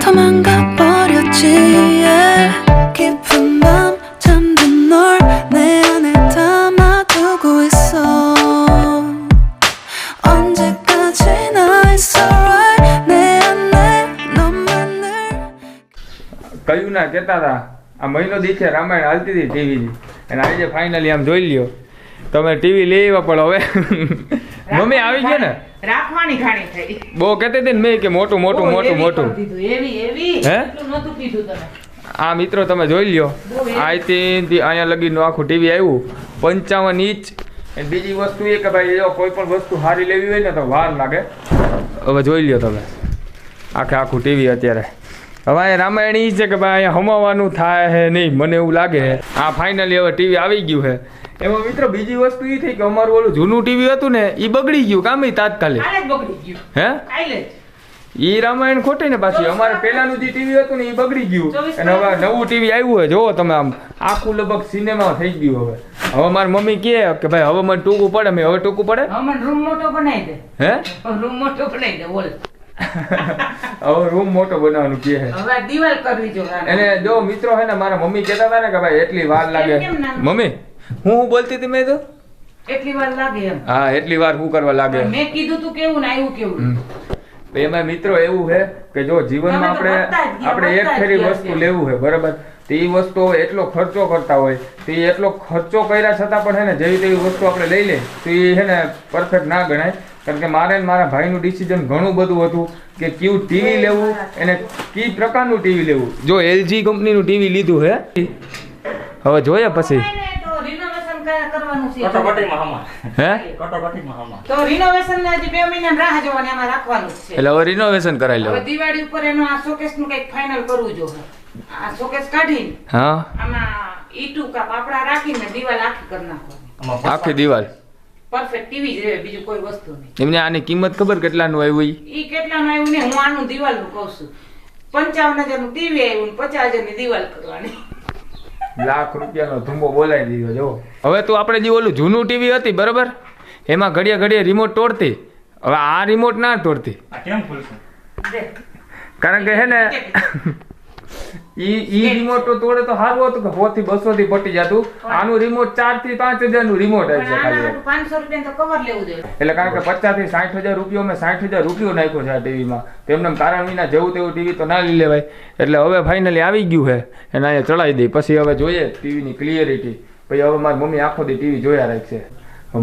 도망가 버렸지 કયું ના કહેતા હતા આ મહિનો દી છે રામાયણ હાલતી હતી ટીવી અને આજે ફાઇનલી આમ જોઈ લ્યો. તમે ટીવી લઈ આવ્યા પણ હવે મમ્મી આવી ગયા ને? રાખવાની ખાણી થઈ. બહુ કહેતી હતી ને મેં કે મોટું મોટું મોટું મોટું. એવી એવી. હે? નહોતું કીધું તમે. આ મિત્રો તમે જોઈ લ્યો. આઈ એવી. અહીંથી અહીંયા લગીનું આખું ટીવી આવ્યું. પંચાવન ઇંચ. બીજી વસ્તુ એ કે ભાઈ જો કોઈ પણ વસ્તુ સારી લેવી હોય ને તો વાર લાગે. હવે જોઈ લ્યો તમે. આખે આખું ટીવી અત્યારે. હવે રામાયણ ઈ છે કે ભાઈ અહીંયા હમાવાનું થાય છે નહીં મને એવું લાગે આ ફાઇનલી હવે ટીવી આવી ગયું છે એમાં મિત્રો બીજી વસ્તુ એ થઈ કે અમારું ઓલું જૂનું ટીવી હતું ને એ બગડી ગયું કામ તાત્કાલિક? હે? એ ઈ રામાયણ ખોટી ને પાછી. અમારે પેલાનું જે ટીવી હતું ને એ બગડી ગયું. અને હવે નવું ટીવી આવ્યું હોય જોવો તમે આમ. આખું લગભગ સિનેમા થઈ ગયું હવે. હવે મારી મમ્મી કહે કે ભાઈ હવે મને ટૂંકું પડે મેં હવે ટૂંકું પડે. રૂમ મોટો બનાવી દે. હે? રૂમ મોટો બનાવી દે બોલ. હવે રૂમ મોટો બનાવવાનું કે છે. હવે દીવાલ કરવી જો અને જો મિત્રો હે ને મારા મમ્મી કહેતા હતા ને કે ભાઈ એટલી વાર લાગે? મમ્મી હું હું બોલતી હતી મેં તો? એટલી વાર લાગે એમ. હા એટલી વાર હું કરવા લાગે મેં કીધું તું કેવું ને આવ્યું કેવું. એમાં મિત્રો એવું છે કે જો જીવનમાં આપણે આપણે એક ફેરી વસ્તુ લેવું છે બરાબર? તો એ વસ્તુ એટલો ખર્ચો કરતા હોય તો એ એટલો ખર્ચો કર્યા છતાં પણ છે ને જેવી તેવી વસ્તુ આપણે લઈ લઈએ તો એ છે ને પરફેક્ટ ના ગણાય. કારણ કે મારે મારા ભાઈનું ડિસિઝન ઘણું બધું હતું કે કયું ટીવી લેવું અને કઈ પ્રકારનું ટીવી લેવું. જો એલજી કંપનીનું ટીવી લીધું હે હવે જોઈએ પછી. તો રિનોવેશન કરવાનું છે. કટોકટીમાં હમા હે? કટોકટીમાં હમા તો રિનોવેશન ને હજી બે મહિના રાહ જોવાની આમાં રાખવાનું જ છે. એટલે હવે રિનોવેશન કરાવી હવે લેવું દિવાળી ઉપર એનો આ શોકેસનું કંઈક ફાઇનલ કરવું જોઈએ. આ શોકેસ કાઢીને હા? આમાં ઈટુ કા પાપડા રાખીને દીવાલ આખી કરી નાખો આખી દીવાલ? પરફેક્ટ ટીવી જ રહે બીજું કોઈ વસ્તુ નહીં. એમને આની કિંમત ખબર કેટલાનું આવ્યું ઈ? ઈ કેટલાનું આવ્યું ને હું આનું દિવાલનું કહું છું. પંચાવન હજારનું ટીવી આવ્યું પચાસ હજારની દિવાલ કરવાની. લાખ રૂપિયાનો ધુમ્બો બોલાવી દીધો જો. હવે તું આપણે જે ઓલું જૂનું ટીવી હતી બરાબર? એમાં ઘડીએ ઘડીએ રિમોટ તોડતી. હવે આ રિમોટ ના તોડતી. કેમ કારણ કે હે ને ઈ ઈ રિમોટ તો તોડે તો સારું હતું કે સો થી બસો થી પટી જતું આનું રિમોટ ચારથી પાંચ હજારનું રિમોટ આવી છે ખાલી પાંચસો રૂપિયા તો કવર લેવું જોઈએ. એટલે કારણ કે પચાસથી સાઠ હજાર રૂપિયો મેં સાઠ હજાર રૂપિયો નાખ્યો છે આ ટીવીમાં. તેમને કારણ વિના જેવું તેવું ટીવી તો ના લઈ લેવાય. એટલે હવે ફાઇનલી આવી ગયું છે. એને અહીંયા ચડાવી દઈ. પછી હવે જોઈએ ટીવીની ક્લિયરિટી પછી હવે મારી મમ્મી આખો દી ટીવી જોયા રાખશે.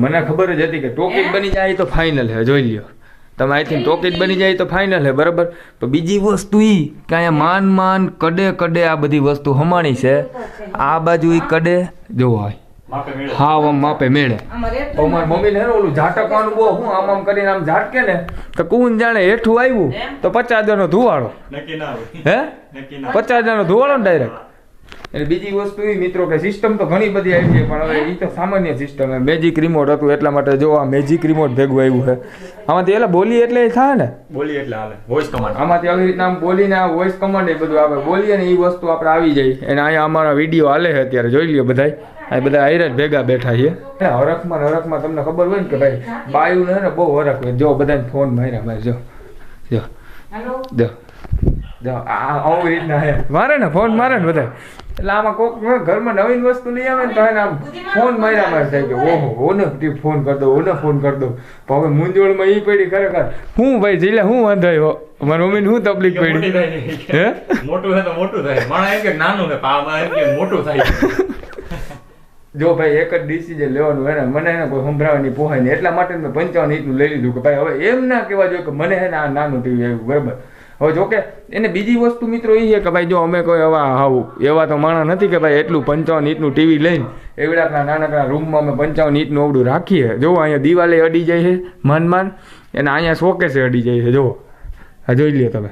મને ખબર જ હતી કે ટોપિક બની જાય તો ફાઇનલ છે. જોઈ લ્યો. તમે અહીંથી ટોકીજ બની જાય તો ફાઇનલ હે બરાબર? તો બીજી વસ્તુ એ કે અહીંયા માન માન કડે કડે આ બધી વસ્તુ હમાણી છે. આ બાજુ એ કડે. જોવાય હા હાવ આમ માપે મેળે અમારે મમ્મીને ને ઓલું ઝાટકવાનું બહુ હું આમ આમ કરીને આમ ઝાટકે ને તો કુન જાણે હેઠું આવ્યું તો પચાસ હજારનો ધુવાળો હે? પચાસ હજારનો ધુવાળો ને ડાયરેક્ટ એટલે બીજી વસ્તુ એ મિત્રો કે સિસ્ટમ તો ઘણી બધી આવી છે પણ હવે એ તો સામાન્ય સિસ્ટમ છે. મેજિક રિમોટ હતું એટલા માટે જો આ મેજિક રિમોટ ભેગું આવ્યું છે. આમાંથી એટલે બોલી એટલે થાય ને? બોલી એટલે હાલે. વોઇસ કમાન્ડ આમાંથી આવી રીતના આમ બોલીને આ વોઇસ કમાન્ડ એ બધું આવે. બોલીએ ને એ વસ્તુ આપણે આવી જાય. અને અહીંયા અમારા વીડિયો હાલે છે અત્યારે. જોઈ લ્યો બધાય. આ બધા આયરા જ ભેગા બેઠા છે. હે, હરખમાં ને હરખમાં તમને ખબર હોય ને કે ભાઈ બાયું ને બહુ હરખ હોય. જો બધાને ફોન માર્યા મારે. જો. જો. જો. જો. આ આવી રીતના હે મારે ને? ફોન મારે ને બધા એટલે આમાં કોક ઘરમાં નવીન વસ્તુ લઈ આવે ને તો એને આમ ફોન માર્યા મારે થાય કે ઓહો ઓને ફોન કર દો ઓને ફોન કર દો હવે મૂંઝવણમાં એ પડી ખરેખર. હું ભાઈ જીલે હું વાંધાયો મારી મમ્મીને શું તકલીફ પડી? હે? મોટું થાય તો મોટું થાય. માણસ એમ કે નાનું છે પામા એમ કે મોટું થાય જો ભાઈ એક જ ડિસિઝન લેવાનું એને ને મને એને કોઈ સંભળાવવાની પોહાય નહીં. એટલા માટે મેં પંચાવન ઇંચનું લઈ લીધું કે ભાઈ હવે એમ ના કહેવા જોઈએ કે મને હે ને આ નાનું ટીવી આવ્યું બરાબર? હવે જોકે એને બીજી વસ્તુ મિત્રો એ છે કે ભાઈ જો અમે કોઈ એવા આવું એવા તો માણસ નથી કે ભાઈ એટલું પંચાવન ઇંચનું ટીવી લઈને એવડાકના નાનકડા રૂમમાં અમે પંચાવન ઇંચનું અવડું રાખીએ. જો અહીંયા દિવાલે અડી જાય છે, માન માન અને અહીંયા શોકેસે અડી જાય છે, જો. આ જોઈ લ્યો તમે.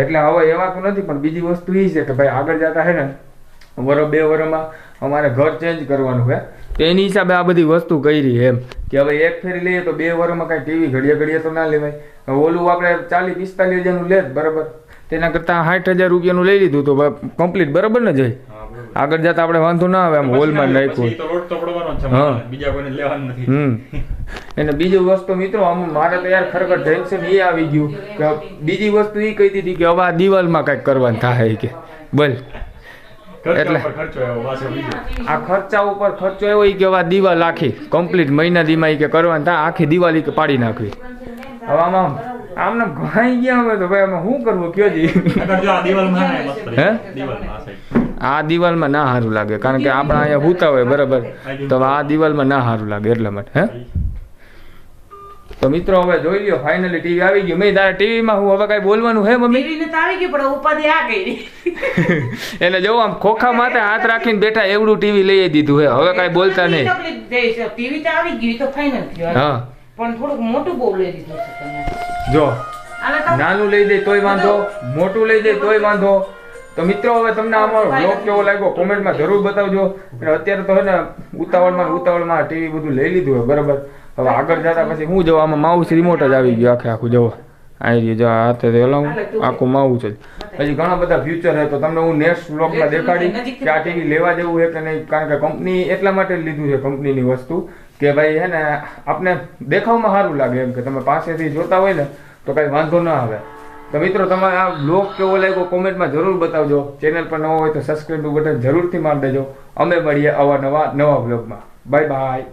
એટલે હવે એવા તો નથી, પણ બીજી વસ્તુ એ છે કે ભાઈ આગળ જતા હે ને વરસ બે વરોમાં અમારે ઘર ચેન્જ કરવાનું છે. તો એની હિસાબે આ બધી વસ્તુ કરી એમ. કે હવે એક ફેરી લઈએ તો બે વરોમાં કાંઈ ટીવી ઘડીએ ઘડીએ તો ના લેવાય. ઓલું આપણે ચાલીસ પિસ્તાલીસ હજારનું લે બરાબર. તેના કરતાં સાઠ હજાર રૂપિયાનું લઈ લીધું તો કમ્પ્લીટ બરાબર ને જઈ આગળ જતા આપણે વાંધો ના આવે આમ હોલમાં નાખ્યું. હા. બીજા કોઈને લેવાનું નથી. હમ. અને બીજી વસ્તુ મિત્રો આમ મારે તો યાર ખરેખર ટેન્શન એ આવી ગયું. કે બીજી વસ્તુ એ કહી દીધી કે હવે આ દિવાલમાં કંઈક કરવાનું થાય કે. બોલ. ખર્ચા એટલે- આ ખર્ચા ઉપર ખર્ચો એવો કે હવે દિવાલ આખી કમ્પ્લીટ મહિના દીમાં એ કે કરવાનું ત્યાં આખી દિવાળી કે પાડી નાખવી. હવે આમાં આમને ઘણાઈ ગયા અમે તો ભાઈ આમાં શું કરવું કયો જી? હે? આ. દિવાલમાં ના સારું લાગે કારણ કે આપણે અહીંયા હુતા હોય બરાબર. તો આ દિવાલમાં ના સારું લાગે એટલા માટે હે? તો મિત્રો હવે જોઈ લ્યો ફાઇનલી ટીવી આવી ગયું. મેં તારા ટીવીમાં હું હવે કઈ બોલવાનું હે મમ્મી? ટીવી ને તો આવી ગયું પણ ઉપાધિ આ ગઈ એટલે જો આમ ખોખા માથે હાથ રાખીને બેઠા એવડું ટીવી લઈ દીધું હે હવે કાંઈ બોલતા નહીં. ટીવી તો આવી ગયું તો ફાઇનલ થયું હા. પણ થોડુંક મોટું બહુ લઈ દીધું છે તમે. જો નાનું લઈ દે તોય વાંધો મોટું લઈ દે તોય વાંધો. તો મિત્રો હવે તમને અમારો બ્લોગ કેવો લાગ્યો કોમેન્ટમાં જરૂર બતાવજો. અને અત્યારે તો હે ને ઉતાવળમાં ઉતાવળમાં ટીવી બધું લઈ લીધું હોય બરાબર. હવે આગળ જતા પછી હું જવા આમાં માઉસ રિમોટ જ આવી ગયો આખે આખું જવો આવી રહ્યું જો હાથે હલાવું. આખું માઉસ જ. હજી ઘણા બધા ફ્યુચર છે તો તમને હું નેક્સ્ટ બ્લોગમાં દેખાડી કે આ ટીવી લેવા જેવું છે કે નહીં? કારણ કે કંપની એટલા માટે જ લીધું છે કંપનીની વસ્તુ. કે ભાઈ હે ને આપને દેખાવમાં સારું લાગે એમ કે તમે પાસેથી જોતા હોય ને તો કાંઈ વાંધો ના આવે. તો મિત્રો તમારે આ બ્લોગ કેવો લાગ્યો કોમેન્ટમાં જરૂર બતાવજો. ચેનલ પર નવો હોય તો સબસ્ક્રાઈબ બટન જરૂરથી મારી દેજો. અમે મળીએ આવા નવા નવા બ્લોગમાં બાય બાય